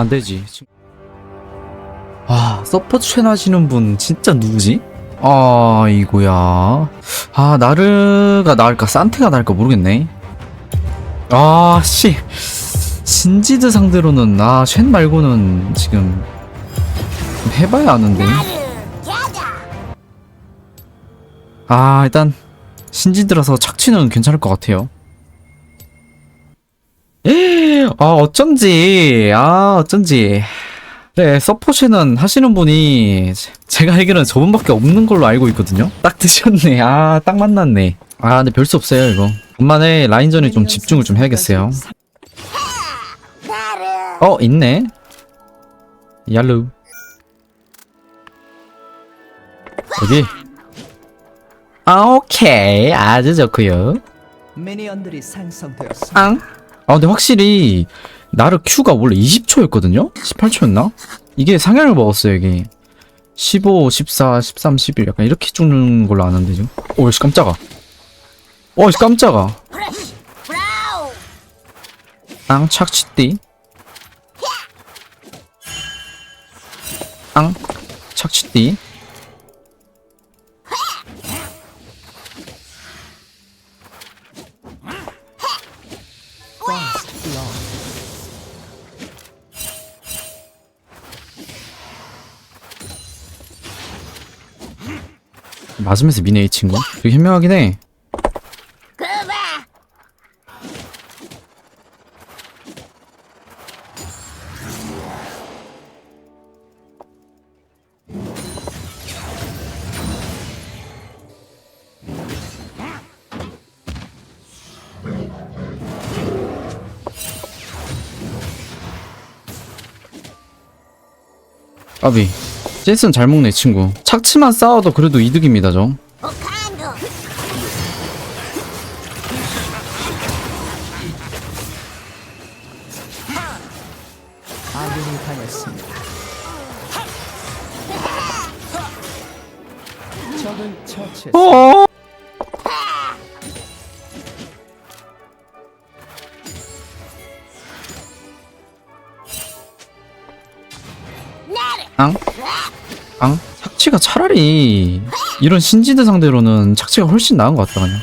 안 되지. 아, 서포트 하시는 분 진짜 누구지? 아, 이거야. 아, 나르가 나을까, 산테가 나을까 모르겠네. 아, 씨. 신지드 상대로는, 아, 쉔 말고는 지금 좀 해봐야 아는데. 아, 일단, 신지드라서 착취는 괜찮을 것 같아요. 아, 어쩐지. 아, 어쩐지. 네, 서포시는 하시는 분이 제- 제가 알기로는 저분밖에 없는 걸로 알고 있거든요. 딱 드셨네. 아, 딱 만났네. 아, 근데 별 수 없어요, 이거. 간만에 라인전에 좀 집중을 좀 해야겠어요. 어, 있네. 얄루. 여기. 아, 오케이. 아주 좋고요 미니언들이 생성되었습니다. 앙? 아 근데 확실히 나르 Q가 원래 20초였거든요? 18초였나? 이게 상향을 먹었어요 이게. 15, 14, 13, 11 약간 이렇게 죽는 걸로 아는데 지금. 오씨 깜짝아. 오씨 깜짝아. 앙 착취띠. 앙 착취띠 맞으면서 미네 이 친구? 되게 현명하긴 해. 아비 제이슨 잘 먹네 이 친구 착취만 싸워도 그래도 이득입니다 저 아군이 당했습니다. 적을 처치했습니다. 어? 앙? 앙? 착취가 차라리 이런 신지드 상대로는 착취가 훨씬 나은 것 같다 그냥.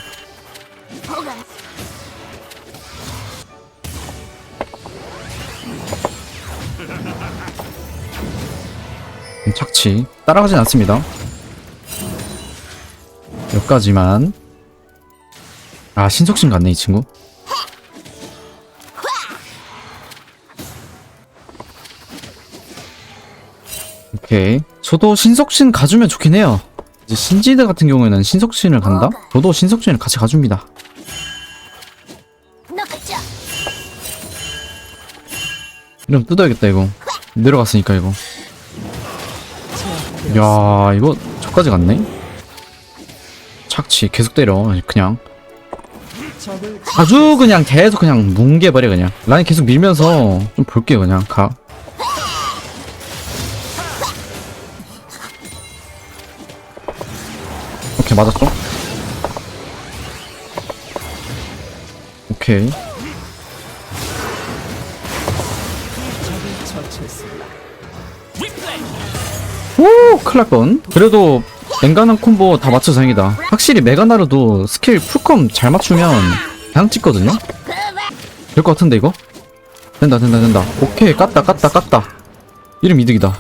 음, 착취 따라가진 않습니다. 여기까지만. 아 신속신 같네 이 친구 오케이. 저도 신속신 가주면 좋긴 해요. 이제 신지드 같은 경우에는 신속신을 간다? 저도 신속신을 같이 가줍니다. 이러면 뜯어야겠다 이거. 내려갔으니까 이거. 야 이거 저까지 갔네? 착취. 계속 때려 그냥. 아주 그냥 계속 그냥 뭉개버려 그냥. 라인 계속 밀면서 좀 볼게요 그냥. 가 맞았죠? 오케이. 오 클락건 그래도 앵간한 콤보 다 맞춰서 다행이다 확실히 메가나르도 스킬 풀컴 잘 맞추면 그냥 찍거든요 될 것 같은데 이거? 된다 된다 된다 오케이 깠다 깠다 깠다 이름 이득이다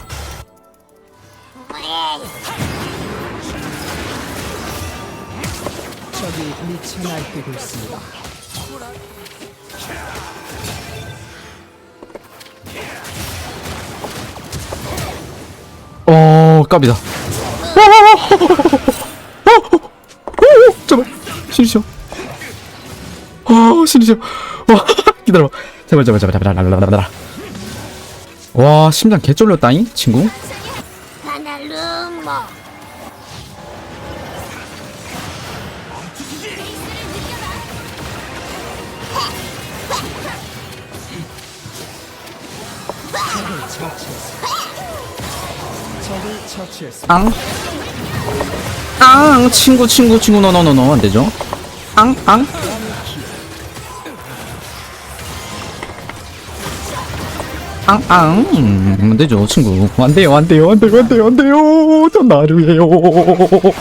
적이 미쳐 날뛰고 있습니다. 어 깝이다 제발 신이셔 어 신이셔 와 기다려 제발 제발 제발 제발 랄랄랄랄라 와 심장 개쫄렸다잉 친구 하나루 적을 처치했습니다. 앙. 앙, 친구, 친구, 친구, 너너너너 안 되죠? 앙, 앙. 앙앙 안 되죠 친구 안 돼요 안 돼요 안 돼요 안 돼요 안 돼요 전 나루예요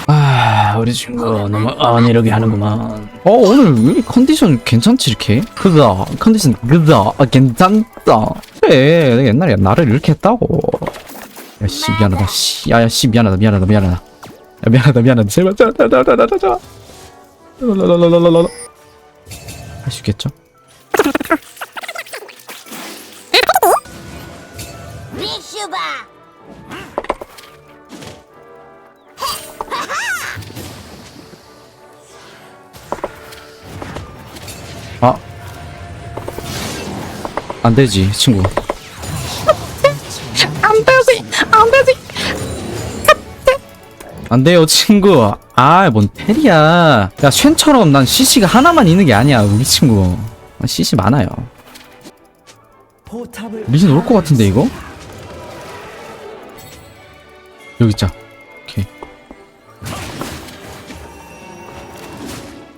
아 우리 친구 너무 안이러게 하는구만 어 오늘 왜 컨디션 괜찮지 이렇게 그다 컨디션 그다 아, 괜찮다 그래. 내가 옛날에 나를 이렇게 했다고. 야씨 미안하다. 씨 야야 씨 미안하다 미안하다 미안하다. 야 미안하다 미안하다. 제발 제발 제발 제발 제발 랄랄랄랄랄랄 할수 있겠죠? 비슈바 아. 안 되지, 친구. 안 되지, 안 되지. 안 돼요, 친구. 아, 뭔 테리야. 야, 쉔처럼 난 CC가 하나만 있는 게 아니야, 우리 친구. CC 많아요. 리신 올것 같은데, 이거? 여기 있자. 오케이.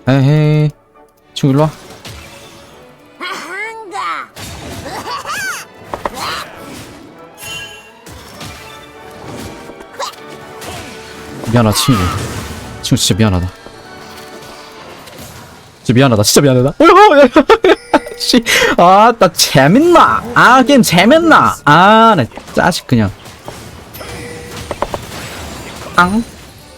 에헤이. 친구, 일로 와. 미안하다 친구 친구 진짜 미안하다 진짜 미안하다 진짜 미안하다 씨, 아 나 재밌나 아 게임 재밌나 아 나 짜식 그냥 앙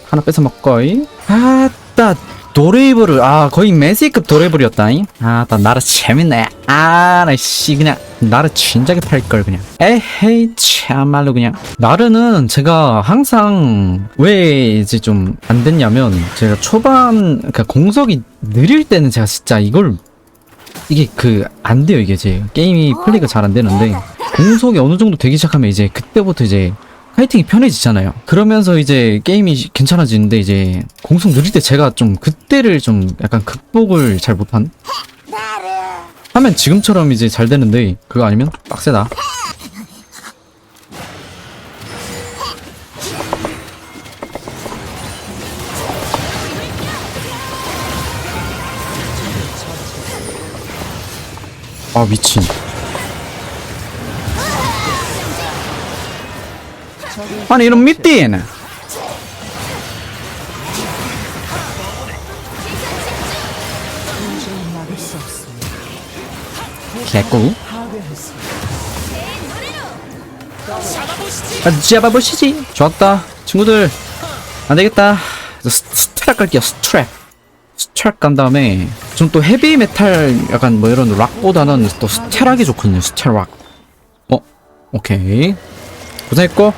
하나 뺏어 먹거이 아 따 도레이브를 아 거의 메시급 도레이브였다잉 아 따 나라 재밌네 아 나씨 그냥 나를 진작에 팔걸 그냥. 에헤이 참말로 그냥. 나르는 제가 항상 왜 이제 좀 안 됐냐면 제가 초반 그러니까 공석이 느릴 때는 제가 진짜 이걸 이게 그 안 돼요 이게 제. 게임이 플레이가 잘 안 되는데 공속이 어느 정도 되기 시작하면 이제 그때부터 이제 파이팅이 편해지잖아요. 그러면서 이제 게임이 괜찮아지는데 이제 공속 느릴 때 제가 좀 그때를 좀 약간 극복을 잘 못한 하면 지금처럼 이제 잘 되는데 그거 아니면 빡세다. 아 미친. 아니 이런 미띠 아, 잡아보시지. 좋았다. 친구들. 안 되겠다. 저 스- 스트랩 갈게요, 스트랩. 스트랩 간 다음에, 좀 또 헤비 메탈, 약간 뭐 이런 락보다는 또 스테락이 좋거든요, 스테락. 어, 오케이. 고생했고,